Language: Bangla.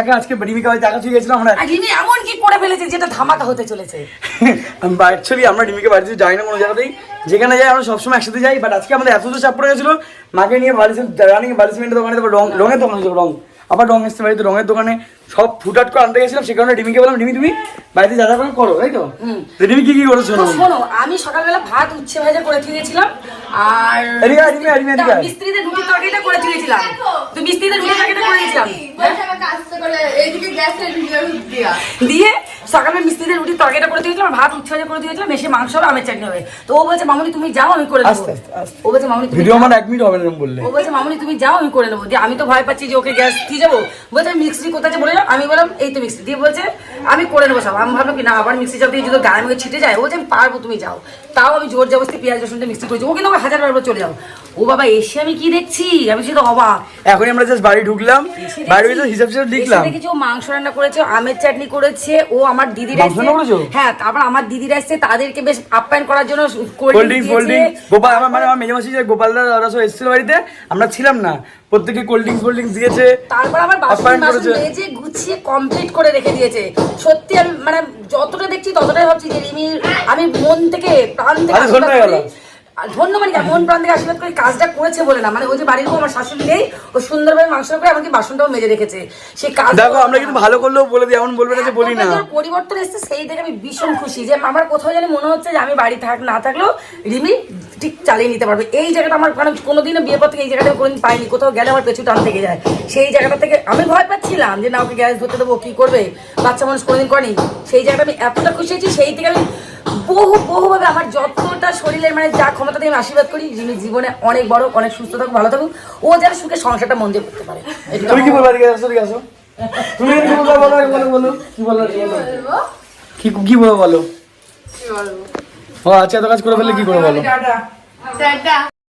একা আজকে রিমিকা বাড়িতে একা চলে গেছিলাম আমরা। আর রিমি এমন কি করে ফেলেছে যেটা ধামাকা হতে চলেছে? অ্যাকচুয়ালি আমরা রিমিকে বাড়িতে যাই না কোনো জায়গাতেই। যেখানে যাই আমরা সবসময় একসাথে যাই বাট আজকে আমাদের এত চাপ পড়ে গেছিল মাকে নিয়ে বালিশ রানিং বালিশ মিনিটের দোকানে তারপর রং রঙের দোকানে ছিল রং। আবার রং এসছে বাড়িতে রঙের দোকানে। সব ফুটাট করে আনতে গেছিলাম সে কারণে রিমিকে বললাম রিমি তুমি বাড়িতে যা যা করো তাই তো? রিমি কি কি করেছ তো শোনো আমি সকালবেলা ভাত উচ্ছে ভাজা করে দিয়েছিলাম আর রিমি, মিস্ত্রিদের রুটি তরকারিটা করে দিয়েছিলাম। তো মিস্ত্রিদের রুটি তরকারিটা করে দিয়েছিলাম বলছে আমাকে আস্তে করে এইদিকে গ্যাসের ভিডিও দিয়া। দিয়ে সকালে মিস্ত্রিদের রুটি তরকারিটা করে দিয়েছিলাম ভাত উচ্ছে করে দিয়েছিলাম এসে মাংস আর আমের চাটনি হবে তো ও বলছে মামুনি তুমি যাও আমি করে দেবো। ও বলছে মামুনি তুমি ভিডিও আমার এক মিনিট হবে না বললে। ও বলছে মামুনি তুমি যাও আমি করে নেব দিয়ে আমি তো ভয় পাচ্ছি যে ওকে গ্যাস দিয়ে যাব। বলছে মিক্সি কোথায় আছে? বলে আমি বললাম এই তো মিক্সি। দিয়ে বলছে আমি করে নেব সব। আমি ভাবলাম কি না আবার মিক্সি চাপ দিয়ে যদি গায়ে মুখে ছিটে যায় ও বলছে আমি পারব তুমি যাও। তাও আমি জোর জবস্তি পেঁয়াজ রসুনটা মিক্সি করেছি। ও কিন্তু আমাকে হাজার বার চলে যাও। ও বাবা এসে আমি কি দেখছি? আমি সেটা অবাক। এখনই আমরা জাস্ট বাড়ি ঢুকলাম। বাড়ি হিসাব হিসাব লিখলাম ও মাংস রান্না করেছে আমের চাটনি করেছে ও আমার দিদিরা দিদির হ্যাঁ তারপর আমার দিদিরা এসছে তাদেরকে বেশ আপ্যায়ন করার জন্য cold cold drinks cold drinks Gopal আমার মানে আমার মেজামাসি যে ওরা সব এসেছিল বাড়িতে আমরা ছিলাম না। প্রত্যেকে কোল্ড ড্রিঙ্কস কোল্ড ড্রিঙ্কস দিয়েছে তারপর আমার বাসন মেজে গুছিয়ে কমপ্লিট করে রেখে দিয়েছে। সত্যি আমি মানে যতটা দেখছি ততটাই ভাবছি যে রিমি আমি মন থেকে প্রাণ থেকে আরে ধন্য আশীর্বাদ হয়ে করি। গেল। আর ধন্য মানে কি, মন প্রাণ থেকে আশীর্বাদ করে কাজটা করেছে বলে না। মানে ওই যে বাড়ির আমার শাশুড়ি নেই ও সুন্দরভাবে মাংস করে আমাকে বাসনটাও মেজে রেখেছে। সেই কাজ দেখো আমরা কিন্তু ভালো করলেও বলে দিই এমন বলবে না যে বলি না। পরিবর্তন এসেছে সেই থেকে আমি ভীষণ খুশি যে আমার কোথাও জানি মনে হচ্ছে যে আমি বাড়ি থাক না থাকলেও রিমি ঠিক চালিয়ে নিতে পারবে। এই জায়গাটা আমার কারণ কোনোদিনও বিয়ে পর থেকে এই জায়গাটা কোনোদিন পাইনি কোথাও গেলে আমার পেছু টান থেকে যায়। সেই জায়গাটা থেকে আমি ভয় পাচ্ছিলাম যে না ওকে গ্যাস ধরতে দেবো কি করবে? বাচ্চা মানুষ কোনোদিন করেনি। সেই জায়গাটা আমি এতটা খুশি হয়েছি সেই থেকে আমি বহু বহুভাবে আমার যতটা শরীরের মানে যা ক্ষমতা দিয়ে আমি আশীর্বাদ করি যিনি জীবনে অনেক বড় অনেক সুস্থ থাকুক ভালো থাকুক ও যেন সুখে সংসারটা মন দিয়ে করতে পারে। তুমি কি বলবা তুমি কি বলবা? বলো বলো বলো। কি কি বলব? কি কি বলব বলো? ও আচ্ছা এত কাজ করে ফেললে কি করে বলো?